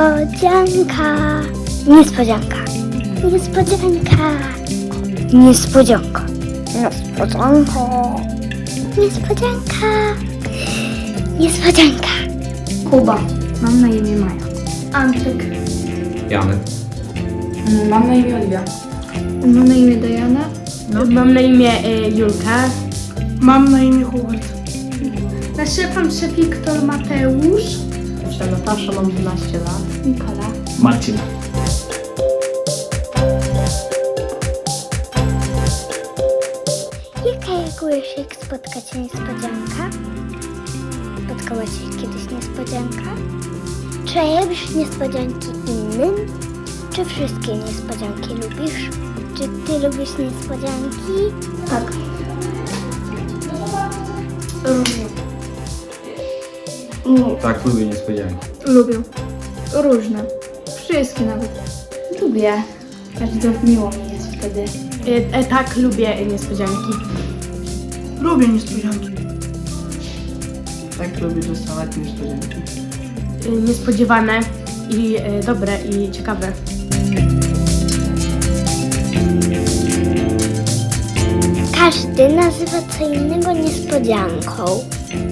Niespodzianka. Niespodzianka. Niespodzianka. Niespodzianka. Niespodzianka. Niespodzianka. Niespodzianka. Kuba. Mam na imię Maja. Antyk. Janek. Mam na imię Oliwia. Mam na imię Diana. Mam na imię y, Julka. Mam na imię Hubert. Naszepam się Wiktor Mateusz. Natasza, mam 12 lat. Nikola. Marcin. Jaka reagujesz, jak spotka cię niespodzianka? Spotkała cię kiedyś niespodzianka? Czy lubisz niespodzianki innym? Czy wszystkie niespodzianki lubisz? Czy ty lubisz niespodzianki? Tak. Różnie. Tak, lubię niespodzianki. Lubię. Różne. Wszystkie nawet. Lubię. Bardzo miło mi jest wtedy. Y, e, tak, lubię niespodzianki. Lubię niespodzianki. Tak lubię dostawać niespodzianki. Y, niespodziewane i y, dobre i ciekawe. Każdy nazywa co innego niespodzianką.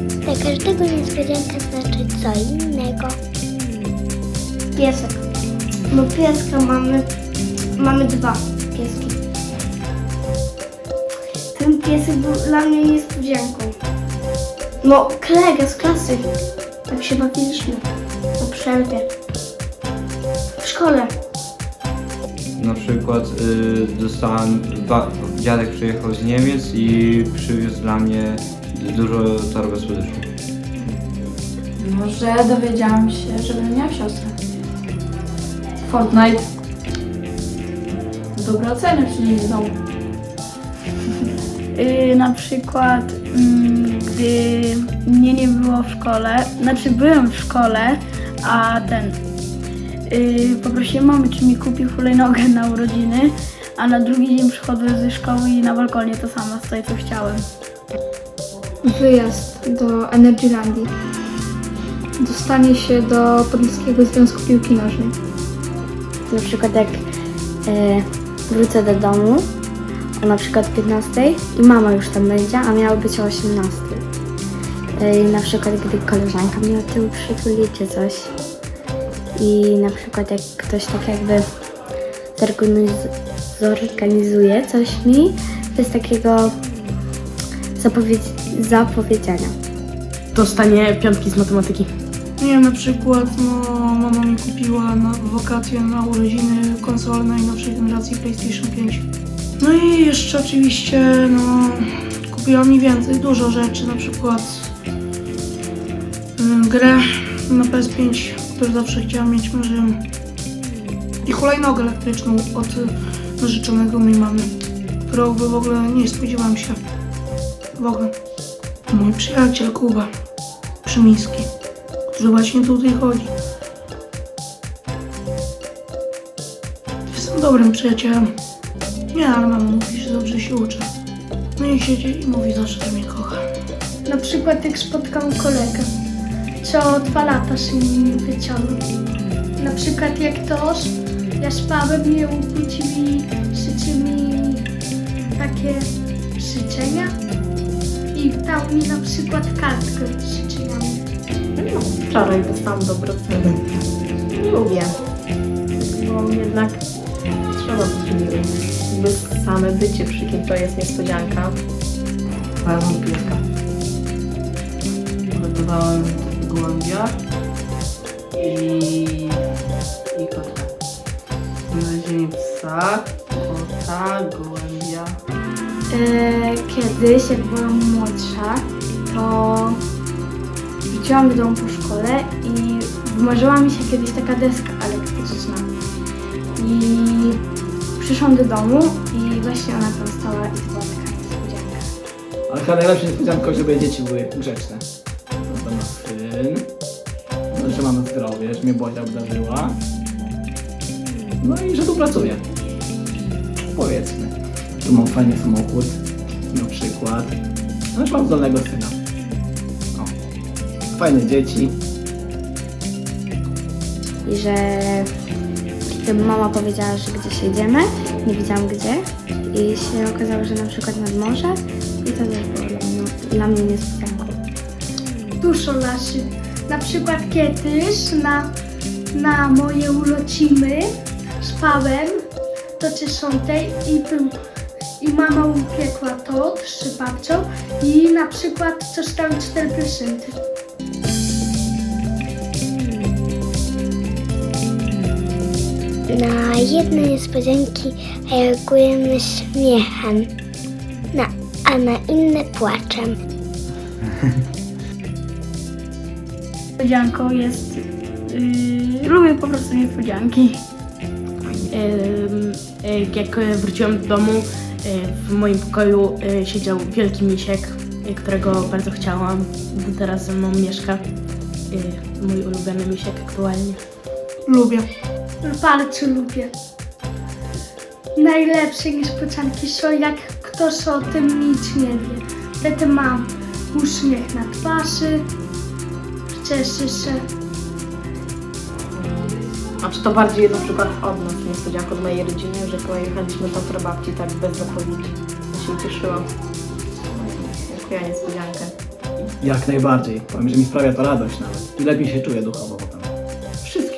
Dla każdego niespodzianka znaczy co innego. Piesek. Bo pieska mamy, mamy dwa pieski. Ten piesek był dla mnie niespodzianką. No, kolega z klasy. Tak się bawiliśmy. Po przerwie. W szkole. Na przykład y, dostałem, ba, dziadek przyjechał z Niemiec i przywiózł dla mnie dużo torby słodyczy. Może dowiedziałam się, że będę miała siostrę. Fortnite. Dobre oceny przyniesie z domu. Y, na przykład, mm, gdy mnie nie było w szkole, znaczy byłem w szkole, a ten, y, poprosiłem mamy, czy mi kupi hulajnogę na urodziny, a na drugi dzień przychodzę ze szkoły i na balkonie to samo stoi, co chciałem. Wyjazd do Energylandii. Dostanie się do Podlaskiego Związku Piłki Nożnej. Na przykład jak e, wrócę do domu na przykład 15 i mama już tam będzie, a miało być o 18. E, na przykład gdy koleżanka mnie od tyłu przytuli czy coś. I na przykład jak ktoś tak jakby zorganiz- zorganizuje coś mi, to jest takiego zapowiedz- zapowiedziania. Dostanie piątki z matematyki. Nie wiem, na przykład no, mama mi kupiła na wakacje na urodziny konsolę najnowszej generacji PlayStation 5. No i jeszcze oczywiście no, kupiła mi więcej, dużo rzeczy, na przykład y, grę na PS5, którą zawsze chciałam mieć, marzyłam. I hulajnogę elektryczną od narzeczonego mojej mamy, którą w ogóle nie spodziewałam się. W ogóle. Mój przyjaciel Kuba Przymiński że właśnie tutaj chodzi. Jestem dobrym przyjacielem. Nie, ale mama mówi, że dobrze się uczę. No i siedzi i mówi zawsze, że mnie kocha. Na przykład jak spotkam kolegę, co dwa lata się nie wyciągnął. Na przykład jak ktoś, ja spałem i ubudzi mi, życzy mi takie życzenia i dał mi na przykład kartkę z życzeniami. No, wczoraj dostałam dobre oceny. Lubię. Bo jednak trzeba być miłym. Jakby same bycie przy kim to jest niespodzianka. Znalazłem pieska. Gotowałem gołębia i, i kotka. Znalezienie psa, kota, gołębia. E, kiedyś, jak byłam młodsza, to wróciłam do domu po szkole i wymarzyła mi się kiedyś taka deska elektryczna. I przyszłam do domu i właśnie ona tam stała i to była taka niespodzianka. Ale chyba najlepszą niespodzianką, żeby dzieci były grzeczne. To nasz syn. No, że mamy zdrowie, że mnie Bozia obdarzyła. No i że tu pracuje. Powiedzmy. Że mam fajny samochód. Na przykład. No już mam zdolnego syna. Fajne dzieci. i że mama powiedziała, że gdzieś jedziemy, nie wiedziałam gdzie i się okazało, że na przykład nad morze i to też było dla mnie, dla mnie niespodzianką. Dużo lasy. Na przykład kiedyś na, na moje urodziny spałem do 10 i był i mama upiekła tort z babcią i na przykład dostałem 4 prezenty. Na jedne niespodzianki reagujemy śmiechem, na, a na inne płaczem. Niespodzianką jest... Yy, lubię po prostu niespodzianki. Ym, y, Jak wróciłam do domu, y, w moim pokoju y, siedział wielki misiek, y, którego bardzo chciałam. Teraz ze mną mieszka. Y, Mój ulubiony misiek aktualnie. Lubię. Bardzo lubię. Najlepsze niespodzianki są jak ktoś o tym nic nie wie. Wtedy mam uśmiech na twarzy, cieszę się. A czy to bardziej na przykład od nas niespodzianka od mojej rodziny, że pojechaliśmy do prababci tak bez zapowiedzi. Ja się ucieszyłam. Jako ja niespodziankę. Jak najbardziej. Powiem, że mi sprawia to radość nawet. I lepiej się czuję duchowo.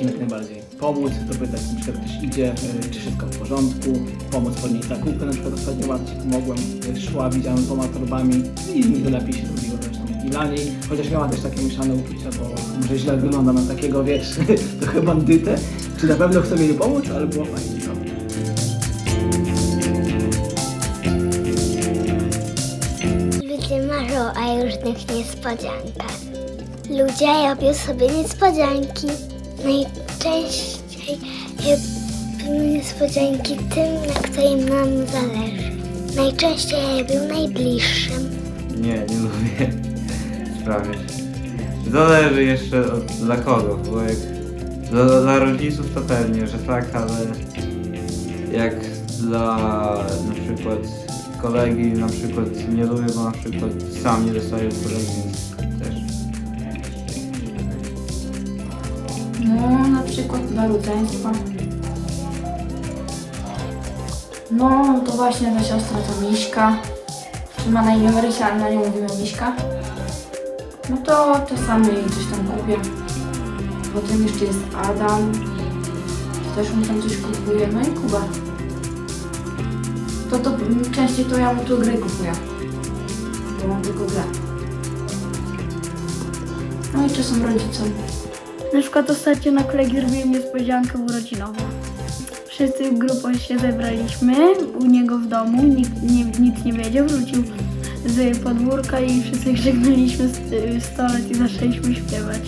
Jak najbardziej. Pomóc, dopytać, na przykład ktoś idzie, y, czy wszystko w porządku. Pomóc podnieść zakupy, na przykład ostatnio babci pomogłem. y, Szła, widziałem dwoma torbami i mi to lepiej się robiło zresztą. I dla niej, chociaż miała też takie mieszane uczucia, bo może źle wygląda na takiego, wiesz, trochę bandytę. Czy na pewno chcę jej pomóc, ale było fajnie. Ludzie marzą o różnych niespodziankach. Ludzie robią sobie niespodzianki. Najczęściej robią niespodzianki tym, na którym nam zależy. Najczęściej robią najbliższym. Nie, nie lubię sprawiać. Zależy jeszcze od, dla kogo, bo jak dla, dla rodziców to pewnie, że tak, ale jak dla na przykład kolegi na przykład nie lubię, bo na przykład sam nie dostaję kolegi, przykład dla rodzeństwa. No, to właśnie ta siostra to Miśka. Czy ma na imię Marysia, ale na nią mówimy Miśka. No to czasami coś tam kupię. Potem jeszcze jest Adam. To też mu tam coś kupuje. No i Kuba. To, to częściej to ja mu tu gry kupuję. Bo on tylko gra. No i czasem rodzicom. Na przykład ostatnio na kolegi zrobiłem niespodziankę urodzinową. Wszyscy grupą się zebraliśmy u niego w domu, nikt nie, nic nie wiedział, wrócił z podwórka i wszyscy żegnaliśmy st- stolet i zaczęliśmy śpiewać.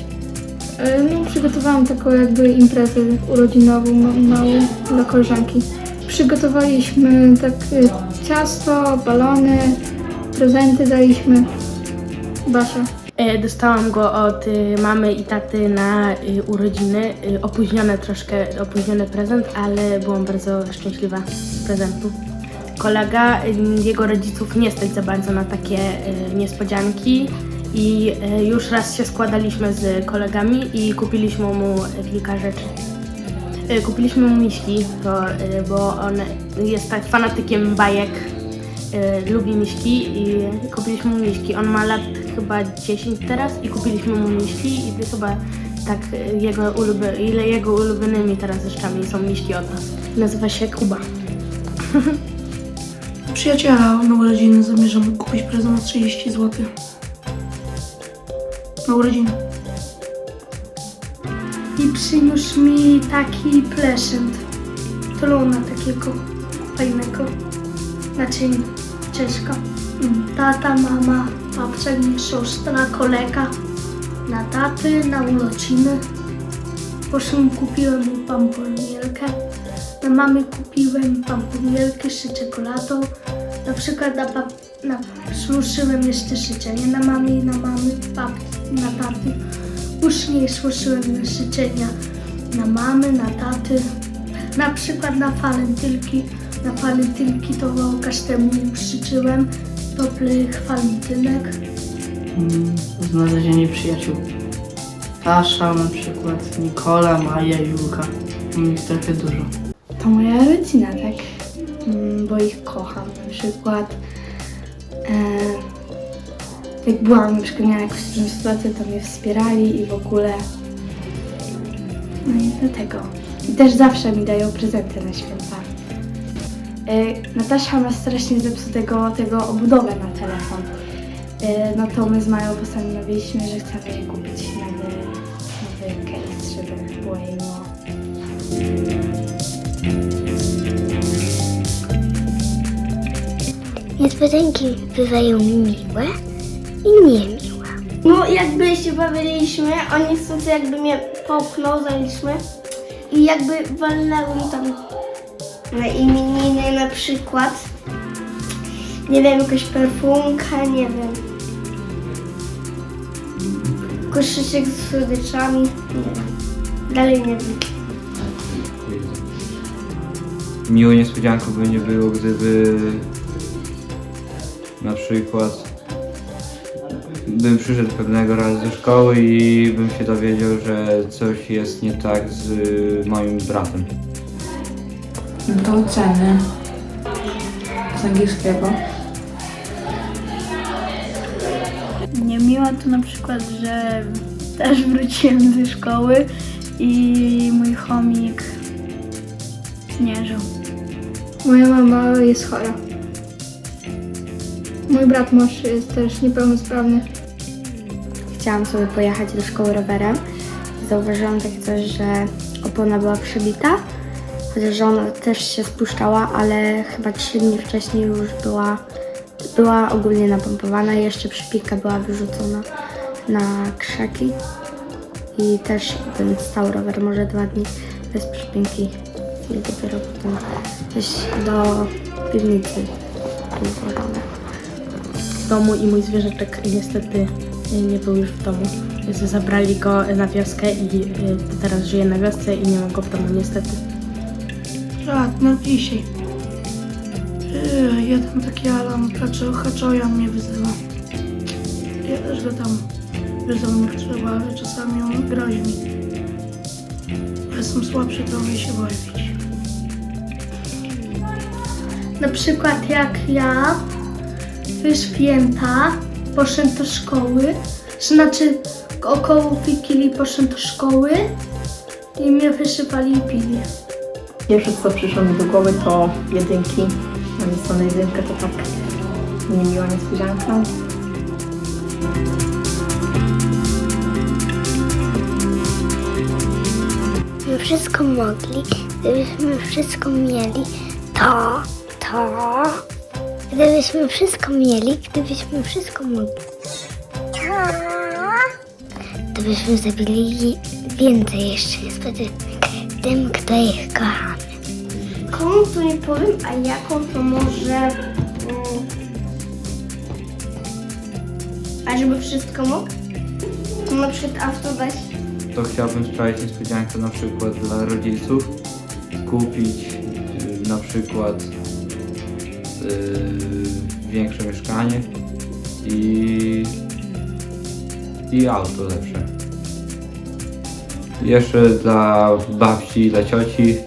E, No, przygotowałam taką jakby imprezę urodzinową ma- małą dla koleżanki. Przygotowaliśmy tak e, ciasto, balony, prezenty daliśmy. Basia. E, Dostałam go od y, mamy i taty na y, urodziny. Y, Opóźniony troszkę, opóźniony prezent, ale byłam bardzo szczęśliwa z prezentu. Kolega, jego rodziców nie stać za bardzo na takie niespodzianki i już raz się składaliśmy z kolegami i kupiliśmy mu kilka rzeczy. Kupiliśmy mu miśki, bo on jest tak fanatykiem bajek, lubi miśki i kupiliśmy mu miśki. On ma lat chyba 10 teraz i kupiliśmy mu miśki i chyba tak jego uluby, ile jego ulubionymi teraz rzeczami są miśki od nas. Nazywa się Kuba. Przyjaciela na urodziny zamierzam kupić prezent na 30 zł. Na urodziny. I przyniósł mi taki prezent. Trona takiego fajnego. Znaczy ciężko. Tata, mama, babcia, siostra, kolega. Na taty, na urodziny. Potem kupiłem mu pamponielkę. Na mamy kupiłem pamponielkę z czekoladą. Na przykład na, pap- na słyszyłem jeszcze życzenie na mamie na mamy, na taty. Później słyszyłem życzenia na mamy, na taty. Na przykład na walentynki. Na walentynki to każdemu życzyłem dobrych walentynek. Mm, Znalezienie przyjaciół. Sasza na przykład, Nikola, Maja, Julka. Mam ich trochę dużo. To moja rodzina, tak? Mm, Bo ich kocham. Na przykład e, jak byłam, na przykład miałam jakąś trudną sytuację, to mnie wspierali i w ogóle. No i dlatego. I też zawsze mi dają prezenty na święta. E, Natasza ma strasznie zepsutego tego obudowę na telefon. E, no to my z Mają postanowiliśmy, że chcemy jej kupić nowy, nowy case, żeby było jej miło. Niespodzianki bywają miłe i niemiłe. No jakby się bawiliśmy, oni chcąc jakby mnie popchnął, zaliśmy i jakby walnęły mi tam na imieniny na przykład. Nie wiem, jakaś perfumka, nie wiem. Koszyczek z słodyczami, nie wiem. Dalej nie wiem. Miłą niespodzianką by nie było, gdyby na przykład bym przyszedł pewnego razu do szkoły i bym się dowiedział, że coś jest nie tak z moim bratem. No to oceny. Z angielskiego. Niemiła to na przykład, że też wróciłem ze szkoły i mój chomik nie żył. Moja mama jest chora. Mój brat młodszy jest też niepełnosprawny. Chciałam sobie pojechać do szkoły rowerem. Zauważyłam takie coś, że opona była przybita, chociaż że ona też się spuszczała, ale chyba trzy dni wcześniej już była, była ogólnie napompowana jeszcze przypika była wyrzucona na krzaki. I też bym stał rower może dwa dni bez przypinki i dopiero potem gdzieś do piwnicy był w domu i mój zwierzeczek niestety nie był już w domu. Zabrali go na wioskę i y, teraz żyje na wiosce i nie ma go w domu niestety. Tak, no dzisiaj. Yy, jeden taki Alan Haczo- Haczojan mnie wyzywa. Ja też go tam wyzywam jak trzeba, ale czasami on grozi mi. Ja Jestem słabszy trochę się boję. Na przykład jak ja w święta poszedłem do szkoły, znaczy około Wigilii poszedłem do szkoły i mnie wysypali i pili. Pierwsze co przyszło mi do głowy to jedynki. Na miejscu jedynkę to tak niemiła niespodzianka. Gdybyśmy wszystko mogli, gdybyśmy wszystko mieli, to, to, gdybyśmy wszystko mieli, gdybyśmy wszystko mogli, to, to byśmy zabili więcej jeszcze niestety tym, kto ich kocha. Komu to nie powiem, a jaką to może... mm, A żeby wszystko mógł? No Na przykład auto dać To chciałbym sprawić niespodziankę na przykład dla rodziców, kupić y, na przykład y, większe mieszkanie i, i auto lepsze. Jeszcze dla babci dla cioci,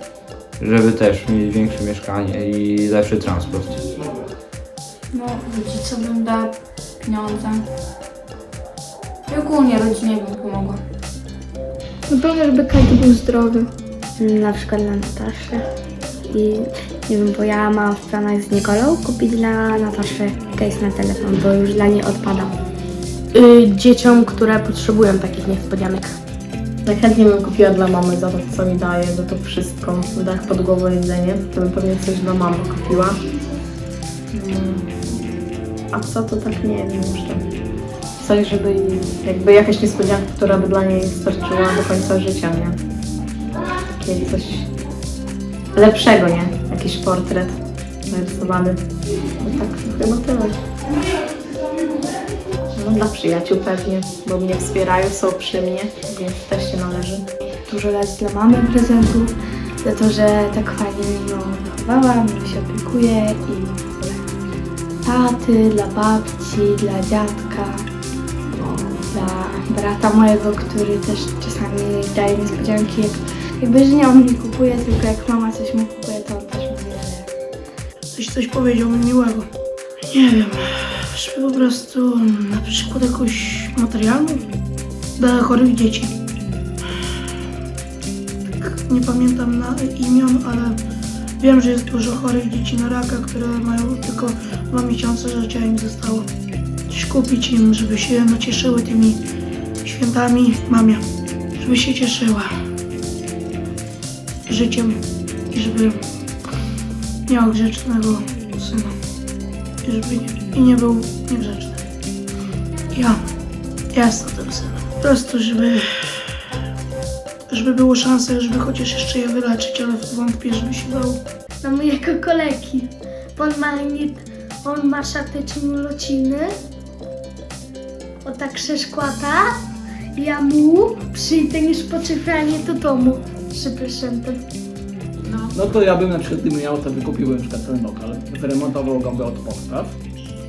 żeby też mieli większe mieszkanie i lepszy transport. No, rodzicom bym dała pieniądze. I ogólnie rodzinie bym pomogła. Na pewno, żeby każdy był zdrowy. Na przykład dla Nataszy. I nie wiem, bo ja mam w planach z Nikolą kupić dla Nataszy case na telefon, bo już dla niej odpada. Y, dzieciom, które potrzebują takich niespodzianek. Najchętniej bym kupiła dla mamy za to, co mi daje, za to wszystko. Dach pod głową jedzenie, to bym pewnie coś dla mamy kupiła. Mm. A co to tak nie wiem jeszcze. Coś, żeby jej- jakby jakaś niespodzianka, która by dla niej starczyła do końca życia, nie? Takie coś lepszego, nie? Jakiś portret narysowany. No tak, to chyba tyle. No, dla przyjaciół pewnie, bo mnie wspierają, są przy mnie, więc też się należy. dużo lat dla mamy prezentów, za to, że tak fajnie mnie wychowała, mnie się opiekuje i ogóle taty, dla babci, dla dziadka. dla brata mojego, który też czasami daje niespodzianki. Jak, jakby, że nie on mi kupuje, tylko jak mama coś mu kupuje, to on też mówi, że Coś, coś powiedział mi miłego. Nie wiem, żeby po prostu na przykład jakąś materialną dla chorych dzieci. Tak, Nie pamiętam na imion, ale wiem, że jest dużo chorych dzieci na raka, które mają tylko dwa miesiące życia im zostało. Coś kupić im, żeby się nacieszyły tymi świętami mamie, żeby się cieszyła życiem i żeby miał grzecznego syna. I żeby nie, i nie był niegrzeczny. Ja, ja jestem tym synem. Po prostu, żeby, żeby było szansa, żeby chociaż jeszcze je wyleczyć, ale wątpię, żeby się dało. na mojego kolegi. Bo on ma, nie, on ma szatyczną lociny. O tak się składa. Ja mu przyjdę niż poczepianie do domu z prezentem. No to ja bym na przykład, gdybym miał, to wykupiłbym na przykład ten lokal, wyremontował go od podstaw.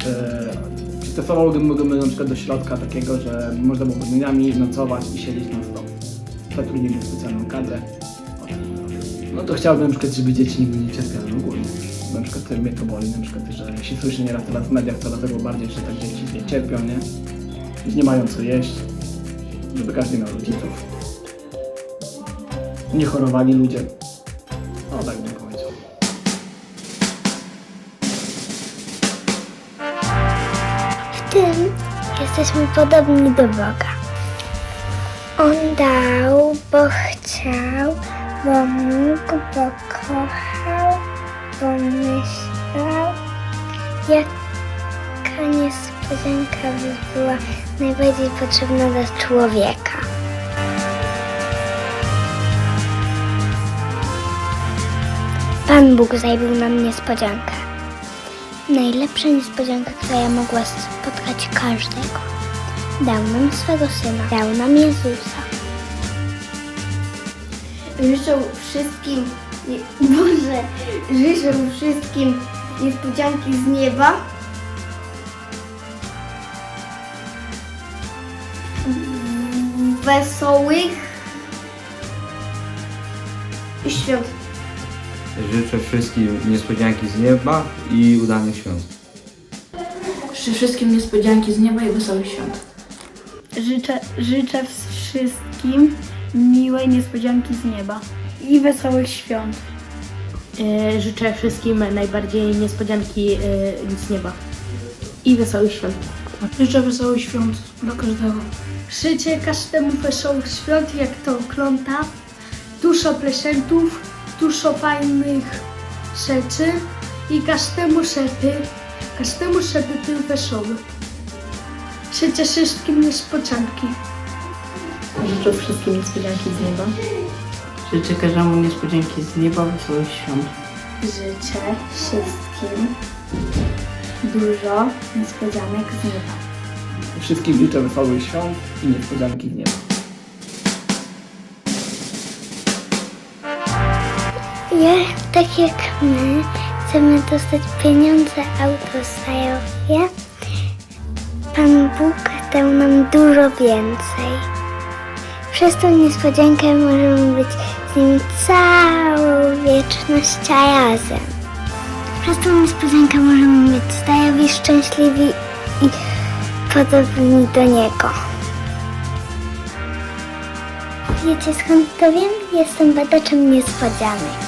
Yy, przystosowałbym go na przykład do środka takiego, że można było dniami nocować i siedzieć na stop. Zatrudniłbym specjalną kadrę. No to chciałbym na przykład, żeby dzieci nigdy nie cierpiały ogólnie. Na przykład mnie to boli, na przykład, że się słyszy nieraz teraz w mediach coraz tego bardziej, że tak dzieci nie cierpią, nie? Nie mają co jeść. Żeby każdy miał rodziców. Nie chorowali ludzie. O, tak tym jesteśmy podobni do Boga. On dał, bo chciał, bo mógł, bo kochał, bo myślał. Jaka niespodzianka by była najbardziej potrzebna dla człowieka? Pan Bóg zajbył nam niespodziankę. Najlepsza niespodzianka, która mogła spotkać każdego. Dał nam swego syna, dał nam Jezusa. życzę wszystkim, Boże, życzę wszystkim niespodzianki z nieba. Wesołych świąt. Życzę wszystkim niespodzianki z nieba i udanych świąt. Życzę wszystkim niespodzianki z nieba i wesołych świąt. Życzę, życzę wszystkim miłej niespodzianki z nieba i wesołych świąt. E, życzę wszystkim najbardziej niespodzianki e, z nieba. I wesołych świąt. Życzę wesołych świąt dla każdego. Życzę każdemu wesołych świąt, jak to kląta. Dużo prezentów, dużo fajnych rzeczy i każdemu, żeby, każdemu, żeby był wesoły. Życzę wszystkim niespodzianki. Życzę wszystkim niespodzianki z nieba. Życzę każdemu niespodzianki z nieba, wesołych świąt. Życzę wszystkim dużo niespodzianek z nieba. Wszystkim życzę wesołych świąt i niespodzianki w nieba. Ja, tak jak my, chcemy dostać pieniądze autosajowie. Pan Bóg dał nam dużo więcej. Przez tą niespodziankę możemy być z nim całą wieczność razem. Przez tą niespodziankę możemy być zdrowi, szczęśliwi i podobni do Niego. Wiecie skąd to wiem? Jestem badaczem niespodzianek.